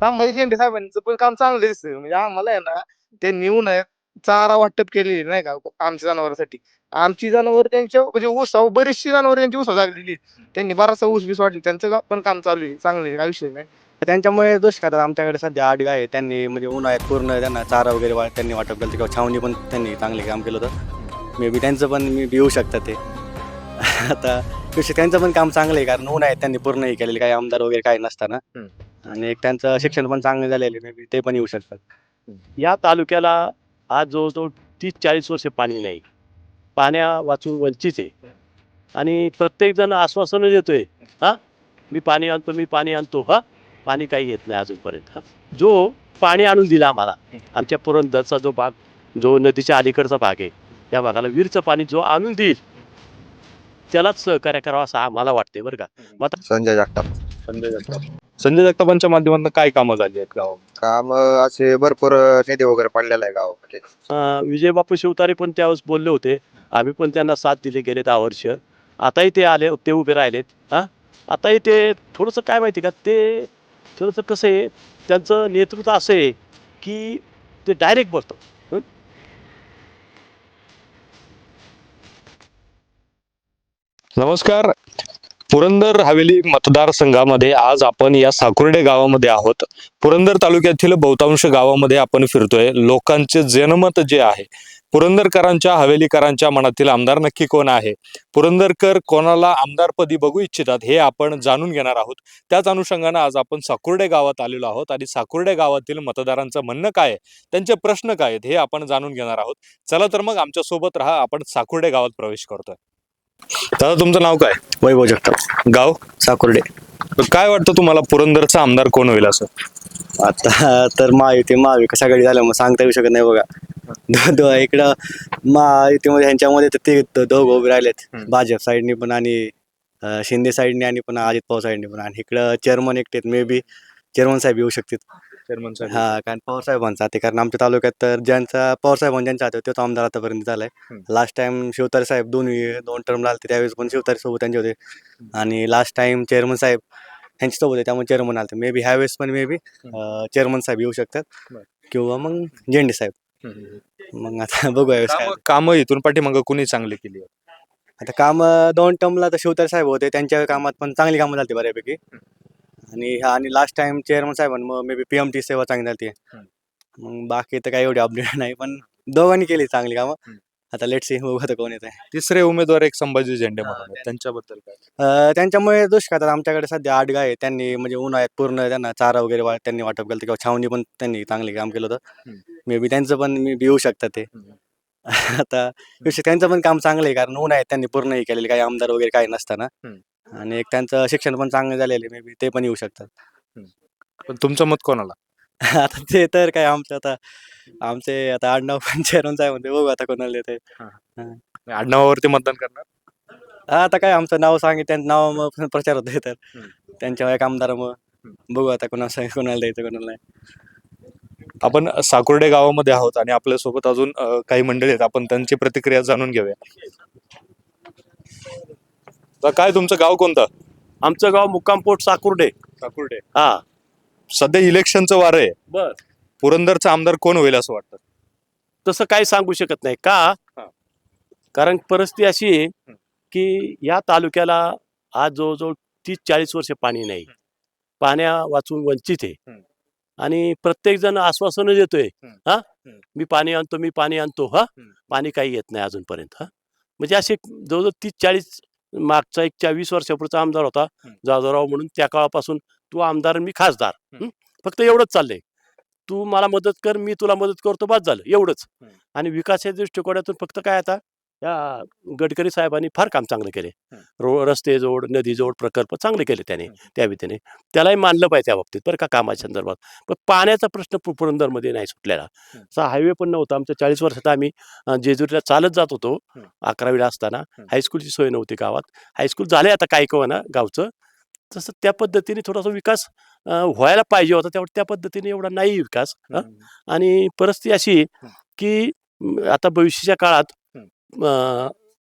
संभाजी शेंडे साहेबांचं पण काम चांगलं दिसतं म्हणजे आम्हाला आहे ना त्यांनी उन्हाळ्यात चारा वाटप केलेली नाही का आमच्या जनावरांसाठी. आमची जनावर त्यांच्या म्हणजे ऊस बरीचशी जनावर त्यांची ऊसा लागलेली त्यांनी बराचसा ऊस बीस वाटली त्यांचं पण काम चालू आहे चांगलं आहे काय विषय नाही. त्यांच्यामुळे दोष करतात आमच्याकडे सध्या आठ गाय आहे. त्यांनी म्हणजे उन्हाळ्यात पूर्ण त्यांना चारा वगैरे वा- त्यांनी वाटप केलं किंवा छावणी पण त्यांनी चांगले काम केलं होतं. मे बी त्यांचं पण मी येऊ शकतात ते. आता विषय त्यांचं पण काम चांगलं आहे कारण उन्हाळ्यात त्यांनी पूर्ण हे केलेले काही आमदार वगैरे काही नसताना. आणि एक त्यांचं शिक्षण पण चांगले झालेले मे बी ते पण येऊ शकतात. या तालुक्याला आज जवळजवळ तीस चाळीस वर्ष पाणी नाही. पाण्या वाचून वंचित आहे. आणि प्रत्येक जण आश्वासन देतोय हा? मी पाणी आणतो मी पाणी आणतो हा? पाणी काही येत नाही अजूनपर्यंत हा? जो पाणी आणून दिला आम्हाला आमच्या पुरंदरचा जो भाग जो नदीच्या अलीकडचा भाग आहे त्या भागाला विहीरचं पाणी जो आणून देईल त्यालाच सहकार्य करावं असं आम्हाला वाटते बरं का? संजय जगताप. संजय जगताप. संजय जगतापांच्या माध्यमातून काय कामं झाली आहेत गावात? काम असे भरपूर निधी वगैरे पडलेला आहे गावामध्ये. अं, विजय बापू शिवतारे पण त्यावेळेस बोलले होते. आम्ही पण त्यांना साथ दिली गेले दहा वर्ष. आताही ते आले ते उभे राहिलेत. हा? आताही ते थोडंसं काय माहिती का ते थोडंसं कसं आहे त्यांचं नेतृत्व असं आहे की ते डायरेक्ट बोलतं नमस्कार. पुरंदर हवेली मतदारसंघामध्ये आज आपण या साकुर्डे गावामध्ये आहोत. पुरंदर तालुक्यातील बहुतांश गावामध्ये आपण फिरतोय. लोकांचे जनमत जे आहे पुरंदरकरांच्या हवेलीकरांच्या मनातील आमदार नक्की कोण आहे? पुरंदरकर कोणाला आमदारपदी बघू इच्छितात हे आपण जाणून घेणार आहोत. त्याच अनुषंगानं आज आपण साकुर्डे गावात आलेलो आहोत आणि साकुर्डे गावातील मतदारांचं म्हणणं काय आहे? त्यांचे प्रश्न काय आहेत हे आपण जाणून घेणार आहोत. चला तर मग आमच्यासोबत राहा. आपण साकुर्डे गावात प्रवेश करतोय. दादा तुमचं नाव काय? वैभव जगताप. गाव? साकुर्डे. तर काय वाटतं तुम्हाला पुरंदरचा आमदार कोण होईल असं? आता तर महायुती महाविकास आघाडी झालं मग सांगता येऊ शकत नाही बघा. दो- दो- इकडं महायुतीमध्ये ह्यांच्यामध्ये तर ते दो- दोघं उभे राहिलेत. हम्म. भाजप साईडनी पण आणि अं, शिंदे साईडने आणि पण अजित पवार साईडने पण. आणि इकडं चेअरमन एकटेत मे बी चेअरमन साहेब येऊ शकतात. चेअरमन हा कारण पवार साहेबांचा ते कारण आमच्या तालुक्यात तर ज्यांचा पवार साहेबांचा ज्यांचा हात होता, तोच आमदार आतापर्यंत झालाय. हम्म. लास्ट टाइम शिवतारे साहेब दोन्ही दोन टर्म आलते त्यावेळेस पण शिवतारे सोबत त्यांचे होते. आणि लास्ट टाइम चेअरमन साहेब यांच्या सोबत होते त्यामुळे चेअरमन आलते. मे बी ह्यावेळेस पण मे बी चेअरमन साहेब येऊ शकतात. बरं. किंवा मग झेंडे साहेब. मग आता बघू यावेळेस काय काम इथून पाठीमागं कुणी चांगली केली? आता काम दोन टर्मला तर शिवतारे साहेब होते त्यांच्या कामात पण चांगली कामं झाली बऱ्यापैकी. आणि ह्या आणि लास्ट टाइम चेअरमन साहेबांनी मग M B P M T सेवा चांगली झाली मग बाकी तर काही एवढी अपडेट नाही पण दोघांनी केली चांगली कामं. आता लेट सी बघू आता कोण येत आहे तिसरे उमेदवार एक संभाजी झेंडे म्हणून आहेत. त्यांच्याबद्दल काय? अं, त्यांच्यामुळे दुष्काळ. आमच्याकडे सध्या आठ गाय आहे त्यांनी म्हणजे उन्हाळ्यात पूर्ण त्यांना चारा वगैरे वा- त्यांनी वाटप केलं होतं किंवा छावणी पण त्यांनी चांगले काम केलं होतं. हम्म. मे बी त्यांचं पण मी येऊ शकतात ते. आता विषय त्यांचं पण काम चांगलं आहे कारण उन्हाळ्यात त्यांनी पूर्ण हे केलेले काही आमदार वगैरे काही नसताना. आणि एक त्यांचं शिक्षण पण चांगलं झालेलं मे बी ते पण येऊ शकतात. पण तुमचं मत कोणाला? आता ते तर काय आमचं आता आमचे आता आडनाव पण चेअरमन साहेब म्हणते बघू आता कोणाला येते आडनावावरती मतदान करणार? आता काय आमचं नाव सांगितलं त्यांचं नाव मग प्रचार होते तर. हम्म. त्यांच्या एक आमदार मग बघू आता कोणाला कोणाला द्यायचं कोणाला नाही. आपण साकुर्डे गावामध्ये आहोत आणि आपल्यासोबत अजून अ, काही मंडळी आहेत. आपण त्यांची प्रतिक्रिया जाणून घेऊया. तर काय तुमचं गाव कोणतं? आमचं गाव मुक्कामपोट साकुर्डे. साकुर्डे. हा. सध्या इलेक्शनचं वार आहे. बर. पुरंदरचा आमदार कोण होईल असं वाटतं? तसं काही सांगू शकत नाही. का? हा. कारण परिस्थिती अशी आहे की या तालुक्याला आज जवळजवळ तीस चाळीस वर्ष पाणी नाही. पाण्या वाचून वंचित आहे. हम्म. आणि प्रत्येक जण आश्वासन देतोय हम्म. हा? हम्म. मी पाणी आणतो मी पाणी आणतो हा? हम्म. पाणी काही येत नाही अजूनपर्यंत हा? म्हणजे असे जवळजवळ तीस चाळीस मागचा एक च्या वीस वर्षापूर्वीचा आमदार होता. जाधवराव म्हणून त्या काळापासून तू आमदार आणि मी खासदार? फक्त एवढंच चाललंय तू मला मदत कर मी तुला मदत करतो बाद झालं एवढंच. आणि विकासाच्या दृष्टिकोनातून फक्त काय आता या गडकरी साहेबांनी फार काम चांगलं केले. रो रस्ते जोड नदी जोड प्रकल्प चांगले केले त्याने. त्या भीतीने त्यालाही मानलं पाहिजे त्या बाबतीत बरं का कामाच्या संदर्भात पण पाण्याचा प्रश्न पुरंदरमध्ये नाही सुटलेला. असा हायवे पण नव्हता आमच्या चाळीस वर्षात आम्ही जेजुरीला चालत जात होतो. अकरावीला असताना. हायस्कूलची सोय नव्हती गावात हायस्कूल झाले आता काही ना गावचं तसं त्या पद्धतीने थोडासा विकास व्हायला पाहिजे होता तेवढा त्या पद्धतीने एवढा नाही विकास? आणि परिस्थिती अशी की आता भविष्याच्या काळात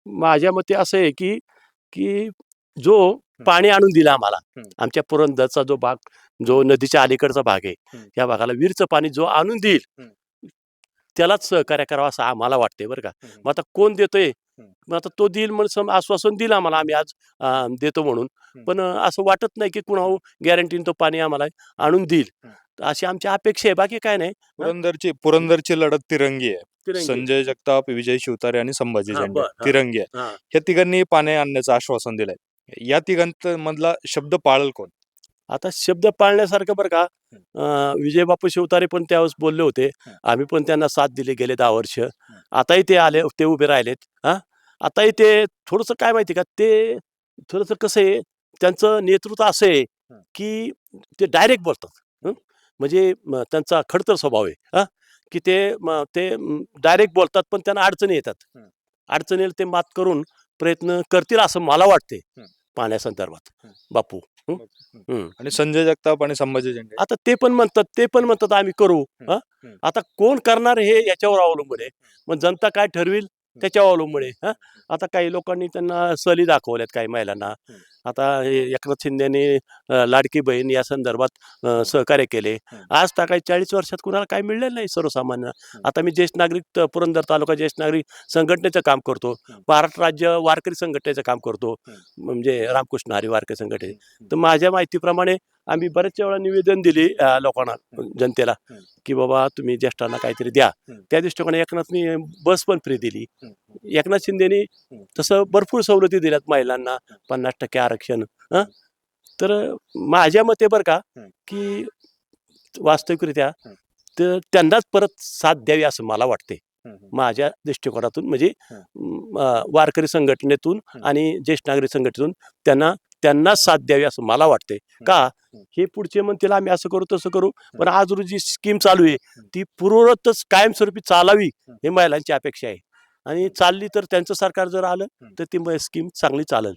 माझ्या मते असं आहे की की जो पाणी आणून दिलं आम्हाला. आमच्या पुरंदरचा जो भाग जो नदीच्या अलीकडचा भाग आहे. या भागाला विहीरचं पाणी जो आणून देईल. त्यालाच सहकार्य करावं असं आम्हाला वाटतंय बरं का. मग आता कोण देतोय मग आता तो देईल म्हणून सम- आश्वासन दिलं आम्हाला आम्ही आज देतो म्हणून. पण असं वाटत नाही की कुणावर गॅरंटीन तो पाणी आम्हाला आणून देईल. तर अशी आमची अपेक्षा आहे बाकी काय नाही पुरंदरची पुरंदरची लढत तिरंगी आहे तिरंगी. संजय जगताप विजय शिवतारे आणि संभाजी हा, झेंडे बरं, हा. तिरंगी आहे हा. या तिघांनी पाणी आणण्याचं आश्वासन दिलंय या तिघांत मधला शब्द पाळल कोण आता शब्द पाळण्यासारखं बरं का अं, विजय बापू शिवतारे पण त्यावेळेस बोलले होते हं. आम्ही पण त्यांना साथ दिली गेले दहा वर्ष आताही ते आले ते उभे राहिलेत हा आताही ते थोडंसं काय माहिती का ते थोडंसं कसं आहे त्यांचं नेतृत्व असं आहे हं. की ते डायरेक्ट बोलतात? म्हणजे त्यांचा खडतर स्वभाव आहे हा? की ते ते डायरेक्ट बोलतात पण त्यांना अडचणी येतात. अडचणीला ते मात करून प्रयत्न करतील असं मला वाटते. पाण्यासंदर्भात. बापू. आणि संजय जगताप आणि संभाजी झेंडे? आता ते पण म्हणतात ते पण म्हणतात आम्ही करू. हा? आता कोण करणार हे याच्यावर अवलंबून आहे. मग जनता काय ठरविल? त्याच्यावर अवलंबून आहे हा. आता काही लोकांनी त्यांना सली दाखवल्यात काही महिलांना. आता एकनाथ शिंदेने लाडकी बहीण या संदर्भात सहकार्य केले. आज तर काही चाळीस वर्षात कुणाला काही मिळलेलं नाही सर्वसामान्य. आता मी ज्येष्ठ नागरिक पुरंदर तालुका ज्येष्ठ नागरिक संघटनेचं काम करतो. महाराष्ट्र राज्य वारकरी संघटनेचं काम करतो. म्हणजे रामकृष्ण हरी वारकरी संघटने. तर माझ्या माहितीप्रमाणे आम्ही बऱ्याचशा वेळा निवेदन दिली लोकांना जनतेला. की बाबा तुम्ही ज्येष्ठांना काहीतरी द्या. त्या दृष्टिकोनाने एकनाथनी बस पण फ्री दिली. एकनाथ शिंदेनी. तसं भरपूर सवलती दिल्यात महिलांना पन्नास टक्के आरक्षण? तर माझ्या मते बरं का. की वास्तविकरित्या. तर त्यांनाच परत साथ द्यावी असं मला वाटते. माझ्या दृष्टिकोनातून म्हणजे वारकरी संघटनेतून. आणि ज्येष्ठ नागरिक संघटनेतून त्यांना त्यांनाच साथ द्यावी असं मला वाटते का? हे. पुढचे म्हणतील आम्ही असं करू तसं करू. पण आज रोजी स्कीम चालू आहे. ती पूर्ववतच कायमस्वरूपी चालावी हे. महिलांची अपेक्षा आहे. आणि चालली तर त्यांचं सरकार जर आलं तर ती स्कीम चांगली चालेल.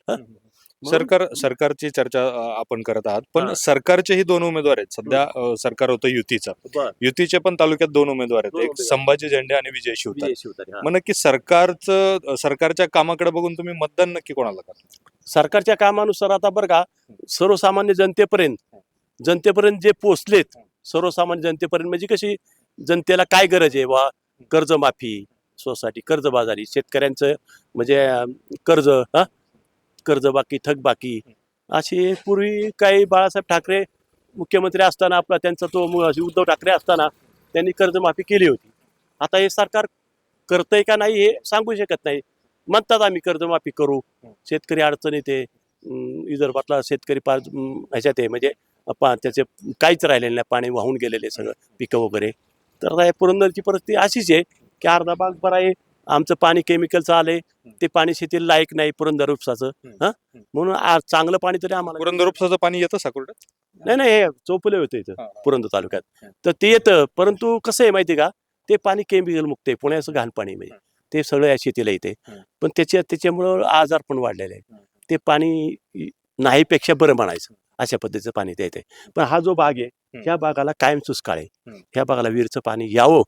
सरकार सरकारची चर्चा अ, आपण करत आहात. पण हा. सरकारचेही दोन उमेदवार आहेत. सध्या अ, सरकार होतं युतीचं. बरं. युतीचे पण तालुक्यात दोन उमेदवार आहेत. दोन एक उमेदवार. संभाजी झेंडे आणि विजय शिवतारे. विजय शिवतारे, हा. मग नक्की सरकारचं अ, सरकारच्या कामाकडे बघून तुम्ही मतदान नक्की कोणाला करता? सरकारच्या कामानुसार आता बरं का सर्वसामान्य जनतेपर्यंत जनतेपर्यंत जे पोचलेत सर्वसामान्य जनतेपर्यंत म्हणजे कशी जनतेला काय गरज आहे बा कर्जमाफी सोसायटी कर्जबाजारी शेतकऱ्यांचं म्हणजे अं, कर्ज हा? कर्जबाकी थकबाकी. अशी पूर्वी काही बाळासाहेब ठाकरे मुख्यमंत्री असताना आपला त्यांचा तो उद्धव ठाकरे असताना त्यांनी कर्जमाफी केली होती. आता हे सरकार करतंय का नाही हे सांगू शकत नाही. म्हणतात आम्ही कर्जमाफी करू. शेतकरी अडचणीत आहे. विदर्भातला शेतकरी पार ह्याच्यात आहे. म्हणजे पा त्याचे काहीच राहिलेलं नाही. पाणी वाहून गेलेले सगळं पिकं वगैरे. तर आता या पुरंदरची परिस्थिती अशीच आहे की अर्धा भाग बरा आहे. आमचं पाणी केमिकलचं आलंय ते पाणी शेतीला लायक नाही पुरंदर उपसाचं हा? म्हणून आ- चांगलं पाणी तरी आम्हाला पुरंदर उपसाचं पाणी येतं साकुर्ड्यात नाही नाही हे चोपले होते इथं हा. पुरंदर तालुक्यात. तर ते येतं परंतु कसं आहे माहिती का? ते पाणी केमिकल मुक्त आहे पुण्याचं घाण पाणी म्हणजे ते सगळं या शेतीला येते. पण त्याच्या त्याच्यामुळं आजार पण वाढलेले आहे ते पाणी नाहीपेक्षा बरं म्हणायचं अशा पद्धतीचं पाणी ते येते. पण हा जो भाग आहे. ह्या भागाला कायम सुस्काळ आहे. ह्या भागाला विहीरचं पाणी यावं.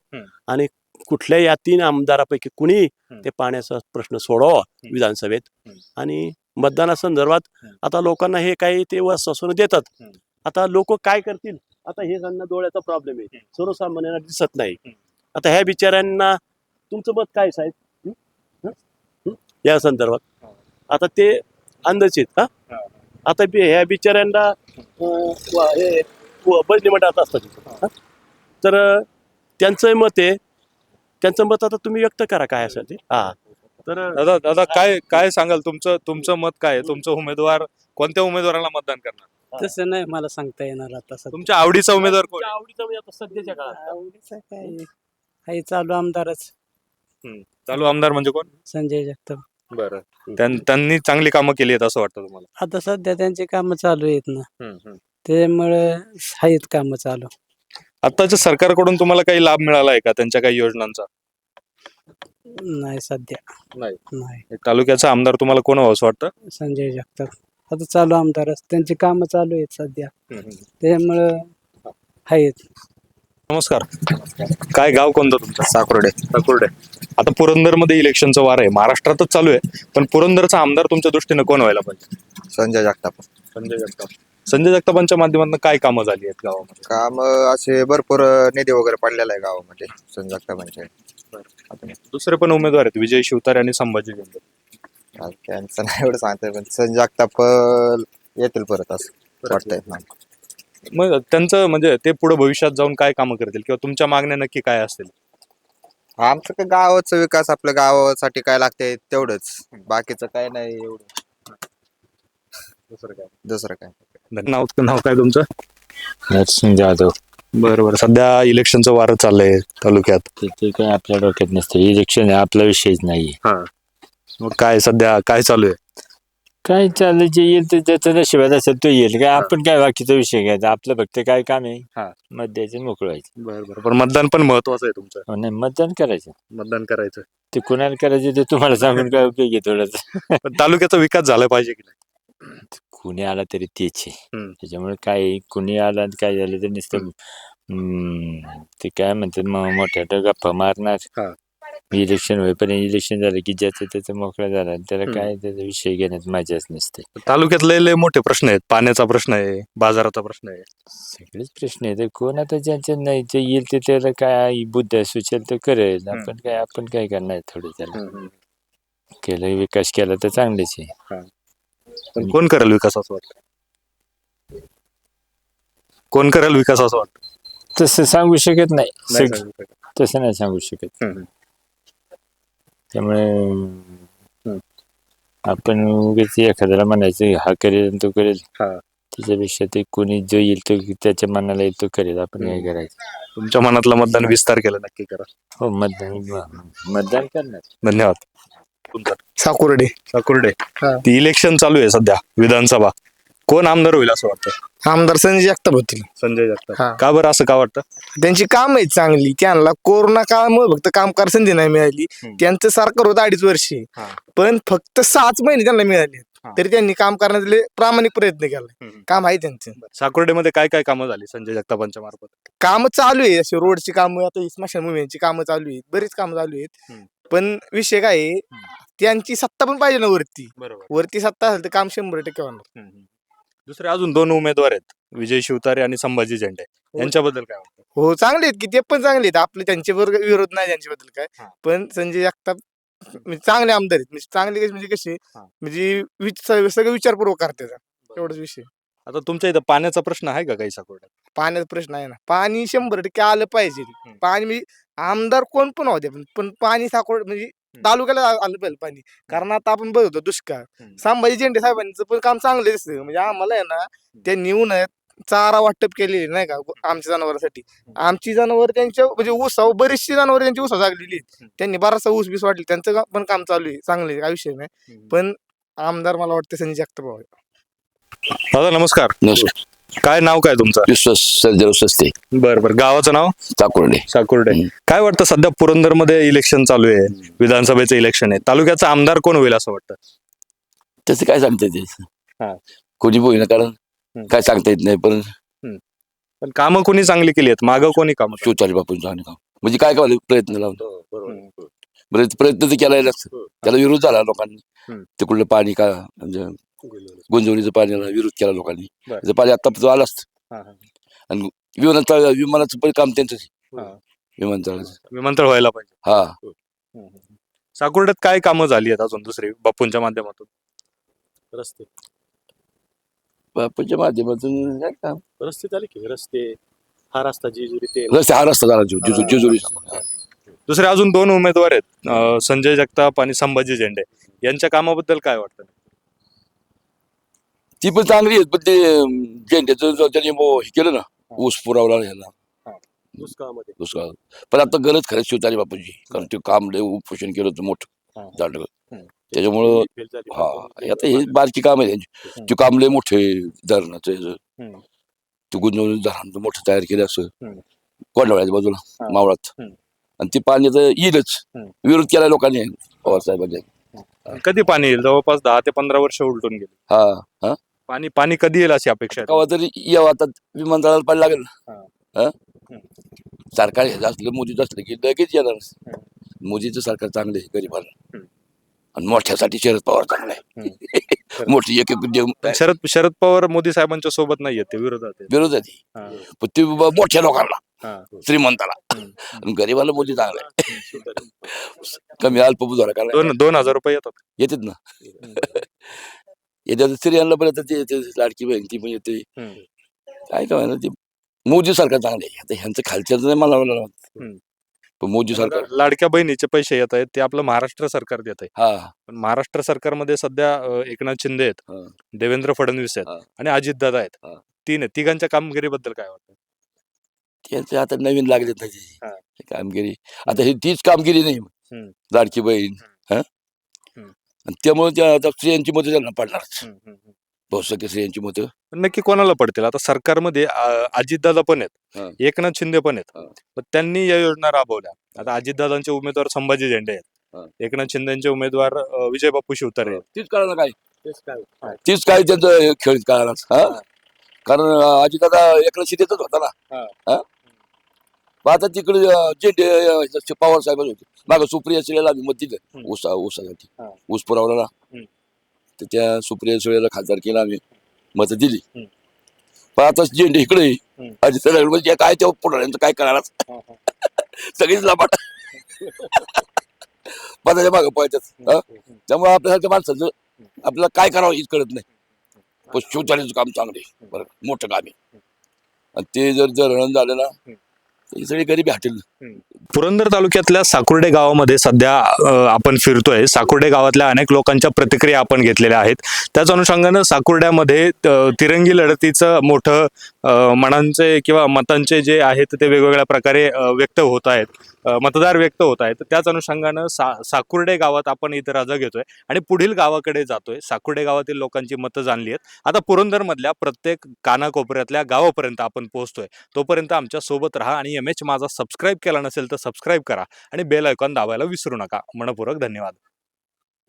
आणि कुठल्याही या तीन आमदारापैकी कुणी हं. ते पाण्याचा प्रश्न सोडवा हं. विधानसभेत हं. आणि मतदानासंदर्भात हं. आता लोकांना हे काही ते वसून देतात हं. आता लोक काय करतील आता हे त्यांना डोळ्याचा प्रॉब्लेम आहे सर्वसामान्यांना दिसत नाही हं. आता ह्या बिचाऱ्यांना तुमचं मत काय साहेब हं? हं? हं? या संदर्भात आता ते अंदाजित हा आता ह्या बिचाऱ्यांना हे बजनी मंडळात असतात हा? तर त्यांचं मत आहे त्यांचं मत आता तुम्ही व्यक्त करा काय असेल ते. हा. तर दादा दादा काय काय सांगाल? तुमचं तुमचं मत काय आहे? तुमचं उमेदवार कोणत्या उमेदवाराला मतदान करणार? तसं नाही मला सांगता येणार आता सध्या. तुमच्या आवडीचा उमेदवार कोण तुमच्या आवडीचं म्हणजे आता सध्याच्या काळात आवडीचं काय हाय चालू आमदारच. चालू आमदार म्हणजे कोण? संजय जगताप. बरं. त्यां- त्यांनी चांगली कामं केली आहेत असं वाटतं तुम्हाला? आता सध्या त्यांची कामं चालू आहेत ना. त्यामुळे आहेत कामं चालू. आताच्या सरकारकडून तुम्हाला काही लाभ मिळाला आहे का त्यांच्या काही योजनांचा? नाही सध्या. नाही. नाही. तालुक्याचा आमदार तुम्हाला कोण व्हावं असं वाटतं? संजय जगताप. आता चालू आमदारच त्यांची कामं चालू आहेत सध्या. त्यामुळं आहेत. नमस्कार. काय गाव कोणतं तुमचं? साकुर्डे. साकुर्डे. आता पुरंदरमध्ये इलेक्शनचं वार आहे. महाराष्ट्रातच चालू आहे. पण पुरंदरचा आमदार तुमच्या दृष्टीने कोण व्हायला पाहिजे? संजय जगताप. संजय जगताप. संजय जगतापांच्या माध्यमातून काय कामं झाली आहेत गावामध्ये? काम असे भरपूर निधी वगैरे पडलेला आहे गावामध्ये संजय जगतापांचे दुसरे पण उमेदवार आहेत विजय शिवतारे आणि संभाजी आता त्यांचं नाही एवढं सांगतोय पण संजय जगताप येतील परत असं वाटतंय हा. मग त्यांचं म्हणजे ते पुढे भविष्यात जाऊन काय कामं करतील किंवा तुमच्या मागण्या नक्की काय असतील? आमचं काय गावाचा विकास आपल्या गावासाठी काय लागतंय तेवढंच. बाकीचं काय नाही एवढं. दुसरं काय? दुसरं काय? नाव नाव काय तुमचं? नरसिंह जाधव. बरं बरं. सध्या इलेक्शनचं वारं चाललंय तालुक्यात. ते ते काय आपल्या डोक्यात नसतं. इलेक्शन आपला विषयच नाही मग काय सध्या काय चालू आहे काय चाललं जे येईल ते त्याचं नशिबात असेल तो येईल. काय आपण काय बाकीचा विषय घ्यायचा? आपलं फक्त काय काम हा. आहे मत द्यायचं मोकळवायचं बरं बरं. पण मतदान पण महत्वाचं आहे तुमचं. हो नाही मतदान करायचं. मतदान करायचं. ते कुणाला करायचं ते तुम्हाला सांगून काय उपयोग आहे थोडंच पण तालुक्याचा विकास झाला पाहिजे की नाही? कुणी आला तरी तेच आहे हम्म. त्याच्यामुळे काय कुणी आला आणि काय झालं तर नुसतं हम्म, ते काय म्हणतात मग मोठ्या गप्पा मारणार. इलेक्शन होईपर्यंत इलेक्शन झालं की ज्याचं त्याचं मोकळा झाला आणि त्याला हम्म. काय त्याचा विषय घेण्यात मजाच नसते तालुक्यात लय लय मोठे प्रश्न आहेत पाण्याचा प्रश्न आहे बाजाराचा प्रश्न आहे सगळेच प्रश्न आहेत कोण आता ज्यांच्या नाही जे येईल ते त्याला काय बुद्ध सुचेल तर करेल. आपण काय आपण काय करणार थोडं त्याला केलं विकास केला तर चांगलेच आहे पण कोण करेल विकास असं वाटतं? कोण करेल विकास असं वाटतं? तसं सांगू शकत नाही. नाही सग- सांगू शकत. तसं नाही सांगू शकत. हम्म. त्यामुळे आपण उगाच एखाद्याला म्हणायचं हा करेल आणि तो करेल. हा. त्याच्यापेक्षा ते कोणी जो येईल तो त्याच्या मनाला येईल तो करेल. आपण काय हम्म. करायचं? तुमच्या मनातलं मतदान विस्तार केलं नक्की करा. हो मतदान मतदान करणार. धन्यवाद. तुमचा साकुर्डे. साकुर्डे. हा. ती इलेक्शन चालू आहे सध्या विधानसभा. कोण आमदार होईल असं वाटतं? आमदार संजय जगताप होतील. संजय जगताप. का बरं असं का वाटतं? त्यांची काम आहेत चांगली. त्यांना कोरोना काळामुळे फक्त कामकार संधी नाही मिळाली. हम्म. त्यांचं सरकार होतं अडीच वर्षी. हा. पण फक्त सहाच महिने त्यांना मिळाले. हा. तरी त्यांनी काम करण्याचे प्रामाणिक प्रयत्न केला. काम आहे त्यांचं. साकुर्डेमध्ये काय काय कामं झाली संजय जगतापांच्या मार्फत? काम चालू आहे. असे रोडची कामं आता स्मशानभूमीची कामं चालू आहेत. बरीच कामं चालू आहेत. पण विषय काय आहे त्यांची सत्ता पण पाहिजे ना वरती. बरोबर. वरती सत्ता असेल तर काम शंभर टक्के होणार. दुसरे अजून दोन उमेदवार आहेत विजय शिवतारे आणि संभाजी झेंडे. यांच्याबद्दल काय वाटतं? हो चांगले आहेत की ते पण चांगले आहेत. आपले त्यांच्यावर विरोध नाही त्यांच्याबद्दल काय. हा. पण संजय जगताप म्हणजे चांगले आमदार आहेत. म्हणजे चांगले कसे म्हणजे कसे हा. म्हणजे विच- सगळं सगळं विचारपूर्वक करतात एवढाच विषय. आता तुमच्या इथं पाण्याचा प्रश्न आहे का काही साकुर्ड्यात पाण्याचा प्रश्न आहे ना. पाणी शंभर टक्के आलं पाहिजे. पाणी म्हणजे आमदार कोण पण होते पण पण पाणी साकोड म्हणजे तालुक्याला आ- आलं पाहिजे पाणी. कारण आता आपण बघतो दुष्काळ. हम्म. संभाजी झेंडे साहेबांचं पण काम चांगलं दिसतं म्हणजे आम्हाला आहे ना ते नेऊन चारा वाटप केलेली नाही का आमच्या जनावरांसाठी. आमची जनावर त्यांच्या म्हणजे ऊसावर बरीचशी जनावर त्यांची ऊसा लागलेली आहेत. त्यांनी बराचसा ऊस बीस वाटली त्यांचं का- पण काम चालू आहे चांगलं आहे, काय विषय नाही. पण आमदार मला वाटतं संजय जगताप. दादा नमस्कार. नमस्कार. काय नाव काय तुमचं? विश्वास सर्जराव सस्ते. बरं बरं. गावाचं नाव? चाकोर्डे साकुर्डे. हम्म. काय वाटतं सध्या पुरंदरमध्ये इलेक्शन चालू आहे? विधानसभेचं इलेक्शन आहे. तालुक्याचा आमदार कोण होईल असं वाटतं? तसं काय सांगता येते हा. कोणी बोल कारण काय सांगता येत नाही पण पण कामं कोणी चांगली केली आहेत? मागं कोणी कामं? शिवचारी बापून जाणे काम. म्हणजे काय काय प्रयत्न लावून. हम्म. बरेच प्रयत्न तर केला नसतं त्याला विरोध झाला लोकांनी. हम्म. तिकडलं पाणी का म्हणजे गुंजवणीचं पाण्याला विरोध केला लोकांनी. बरं. त्याचं पाणी आता आलं असतं हा, हा. आणि विमानतळ विमानाचं पण काम त्यांचंच आहे. हा. विमानतळाचं. विमानतळ व्हायला पाहिजे. हा. साकुर्ड्यात काय कामं झाली आहेत अजून दुसरी बापूंच्या माध्यमातून? रस्ते. बापूच्या माध्यमातून काय काम? रस्ते झाले की रस्ते हा रस्ता जेजुरी ते. रस्ते हा रस्ता झाला जेजू- जेजू- जेजुरी. दुसरे अजून दोन उमेदवार आहेत. अं, संजय जगताप आणि संभाजी झेंडे. यांच्या कामाबद्दल काय वाटतं? ती पण चांगली आहेत पण ते झेंड्याचं जो त्याने मो- हे केलं ना ऊस पुरवला दुष्काळामध्ये. दुष्काळ. पण आता गरज खरंच शिवतारी बापूची कारण ते काम लय उपोषण केलं होतं मोठं झालं. त्याच्यामुळं फेल झाली. हा आता हे बारकी काम आहे त्यांची ते काम लय मोठे धरणाचं ह्याचं. हम्म. ते गुंजवून धरण मोठं तयार केलं असं. हम्म. कोंडवाळ्याच्या बाजूला. मावळात. हम्म. आणि ते पाणी आता येईलच. हम्म. विरोध केला लोकांनी पवार साहेबांनी कधी पाणी येईल? जवळपास दहा ते पंधरा वर्ष उलटून गेली. हा हा. पाणी पाणी कधी येईल अशी अपेक्षा आहे? केव्हा तरी यावं आता विमानतळाला पाणी लागेल. ना हा. सरकार हे असलं मोदीच असलं की लगेच येणार. मोदीचं सरकार चांगलं आहे गरिबांना. आणि मोठ्यासाठी शरद पवार चांगला आहे. मोठी एक एक देव- पण शरद शरद पवार मोदी साहेबांच्या सोबत नाहीयेत ते विरोधात आहेत. विरोधात हा. पण ते ब- मोठ्या लोकांना हा. श्रीमंताला. आणि गरीबाला मोदी चांगला आहे. कमी अल्पभूधारा कारण दोन दोन हजार रुपये येतात. येतात ना. येतात स्त्रियांना पण येतात ते- ते लाडकी बहीण ती पण येते. काय काय ना ते मोदी सरकार चांगले आता ह्यांचं खालच्याच नाही मला हम्म. पण मोदी सरकार लाडक्या बहिणीचे पैसे येत आहेत ते आपलं महाराष्ट्र सरकार देत आहे हा पण महाराष्ट्र सरकारमध्ये सध्या अं, एकनाथ शिंदे आहेत. देवेंद्र फडणवीस आहेत. आणि अजितदादा आहेत हा. तीन आहेत तिघांच्या कामगिरीबद्दल काय वाटतं त्यांचे आता नवीन लागलेत ना ते. हा. ते कामगिरी आता ही तीच कामगिरी नाही हम्म. लाडकी बहीण हा. आणि त्यामुळे त्या आता स्त्रियांची मतं त्यांना पडणारच. बहुसंख्य स्त्रियांची मतं. नक्की कोणाला पडतील? आता सरकारमध्ये अं, अजितदादा पण हा. आहेत एकनाथ शिंदे पण आहेत. पण त्यांनी या योजना राबवल्या. आता अजितदादांचे उमेदवार संभाजी झेंडे हा. आहेत एकनाथ शिंदेचे उमेदवार अं, विजय बापू शिवतारे आहेत. तीच कळणार काय? तीच काय. त्यांचं हे खेळ कळणार हा? कारण दादा एकला शिदेतच होता ना? हा. हा? आता तिकडे जे पवार साहेब होते. माग सुप्रिया सुळेला आम्ही मत दिलं. ऊसा ऊसासाठी. ऊस पुरवला ना. तर त्या सुप्रिया सुळेला खासदार केला आम्ही. मत दिली. पण आता झेंडे इकडे. म्हणजे काय त्या पुढाऱ्यांचं काय करणार? सगळीच लबाट पदाच्या मागं पळतात? त्यामुळे आपल्यासारख्या माणसाचं आपल्याला काय करावं हेच कळत नाही. पण शौचालयाचं काम चांगलं आहे. बरं मोठं काम आहे. आणि ते जर जर झालं ना ही सगळी गरिबी हटेल. पुरंदर तालुक्यातल्या साकुर्डे गावामध्ये सध्या अ, आपण फिरतोय. साकुर्डे गावातल्या अनेक लोकांच्या प्रतिक्रिया आपण घेतलेल्या आहेत. त्याच अनुषंगानं साकुर्ड्यामध्ये अ, तिरंगी लढतीचं मोठं अ, मनांचे किंवा मतांचे जे आहेत ते वेगवेगळ्या प्रकारे अ, व्यक्त होत आहेत. मतदार व्यक्त होत आहेत त्याच अनुषंगानं सा साकुर्डे गावात आपण इथं रजा घेतोय आणि पुढील गावाकडे जातोय. साकुर्डे गावातील लोकांची मतं जाणली आहेत. आता पुरंदरमधल्या प्रत्येक कानाकोपऱ्यातल्या गावापर्यंत आपण पोहोचतोय. तोपर्यंत आमच्यासोबत राहा आणि एम एच माझा सबस्क्राईब केला नसेल तर सबस्क्राईब करा आणि बेल आयकॉन दाबायला विसरू नका. मनपूर्वक धन्यवाद.